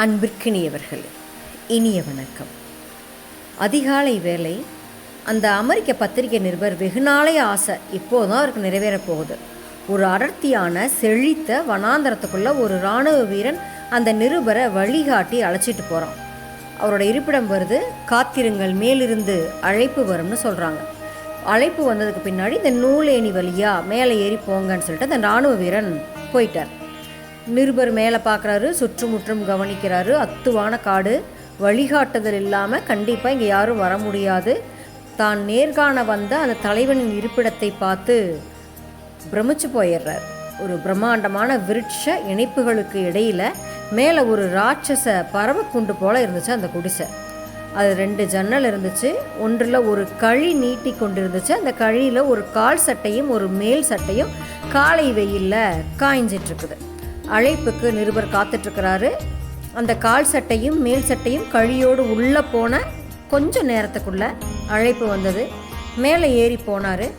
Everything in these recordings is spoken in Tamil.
அன்பிற்கினியவர்கள் இனிய வணக்கம். அதிகாலை வேலை அந்த அமெரிக்க பத்திரிகை நிருபர் வெகுநாளைய ஆசை இப்போதான் அவருக்கு நிறைவேறப் போகுது. ஒரு அடர்த்தியான செழித்த வனாந்தரத்துக்குள்ள ஒரு இராணுவ வீரன் அந்த நிருபரை வழிகாட்டி அழைச்சிட்டு போகிறான் அவரோட இருப்பிடம் வருது காத்திருங்கள் மேலிருந்து அழைப்பு வரும்னு சொல்கிறாங்க அழைப்பு வந்ததுக்கு பின்னாடி இந்த நூலேணி வழியா மேலே ஏறி போங்கன்னு சொல்லிட்டு அந்த இராணுவ வீரன் போயிட்டார். நிருபர் மேலே பார்க்குறாரு சுற்றுமுற்றும் கவனிக்கிறாரு. அத்துவான காடு வழிகாட்டுதல் இல்லாமல் கண்டிப்பாக இங்கே யாரும் வர முடியாது. தான் நேர்காண வந்த அந்த தலைவனின் இருப்பிடத்தை பார்த்து பிரமிச்சு போயிடுறார். ஒரு பிரம்மாண்டமான விருட்ச இணைப்புகளுக்கு இடையில மேலே ஒரு ராட்சச பறவைக்குண்டு போல் இருந்துச்சு அந்த குடிசை. அது ரெண்டு ஜன்னல் இருந்துச்சு. ஒன்றில் ஒரு கழி நீட்டி கொண்டிருந்துச்சு. அந்த கழியில் ஒரு கால் சட்டையும் ஒரு மேல் சட்டையும் காலை வெயிலில் காய்ஞ்சிட்ருக்குது இருக்குது. அழைப்புக்கு நிருபர் காத்துட்ருக்கிறாரு. அந்த கால் சட்டையும் மேல் சட்டையும் கழியோடு உள்ளே போன கொஞ்சம் நேரத்துக்குள்ளே அழைப்பு வந்தது. மேலே ஏறி போனார்.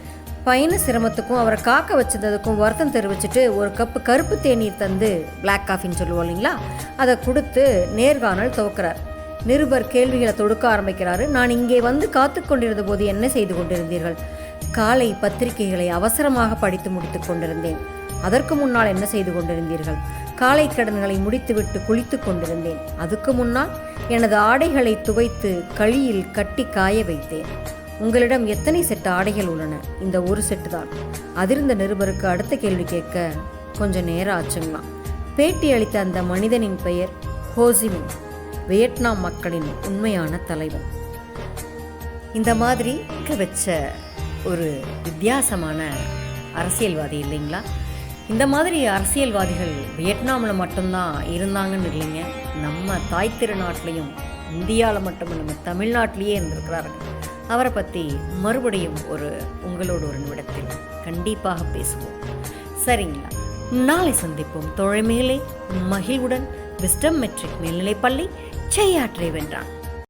பயண சிரமத்துக்கும் அவரை காக்க வச்சதுக்கும் வருத்தம் தெரிவிச்சிட்டு ஒரு கப்பு கருப்பு தேநீர் தந்து பிளாக் காஃபின்னு சொல்லுவோம் இல்லைங்களா? அதை கொடுத்து நேர்காணல் துவக்கிறார். நிருபர் கேள்விகளை தொடுக்க ஆரம்பிக்கிறாரு. நான் இங்கே வந்து காத்து கொண்டிருந்த போது என்ன செய்து கொண்டிருந்தீர்கள்? காலை பத்திரிகைகளை அவசரமாக படித்து முடித்துக் கொண்டிருந்தேன். அதற்கு முன்னால் என்ன செய்து கொண்டிருந்தீர்கள்? காலை கடன்களை முடித்துவிட்டு குளித்துக் கொண்டிருந்தேன். அதுக்கு முன்னால் எனது ஆடைகளை துவைத்து கழியில் கட்டி காய வைத்தேன். உங்களிடம் எத்தனை செட்டு ஆடைகள் உள்ளன? இந்த ஒரு செட்டு தான். அதிர்ந்த நிருபருக்கு அடுத்த கேள்வி கேட்க கொஞ்சம் நேரம் ஆச்சுங்களாம். பேட்டி அளித்த அந்த மனிதனின் பெயர் ஹோசிமின் வியட்நாம் மக்களின் உண்மையான தலைவன். இந்த மாதிரி வச்ச ஒரு வித்தியாசமான அரசியல்வாதி இல்லைங்களா? இந்த மாதிரி அரசியல்வாதிகள் வியட்நாமில் மட்டும்தான் இருந்தாங்கன்னு இல்லைங்க. நம்ம தாய் திருநாட்டிலையும் இந்தியாவில் மட்டும் நம்ம தமிழ்நாட்டிலேயே இருந்திருக்கிறாரு. அவரை பற்றி மறுபடியும் ஒரு உங்களோட ஒரு நிமிடத்தில் கண்டிப்பாக பேசுவோம். சரிங்களா? நாளை சந்திப்போம். தொழைமேலே மகிழ்வுடன் விஸ்டம் மெட்ரிக் மேல்நிலைப்பள்ளி செய்யாற்றை வென்றான்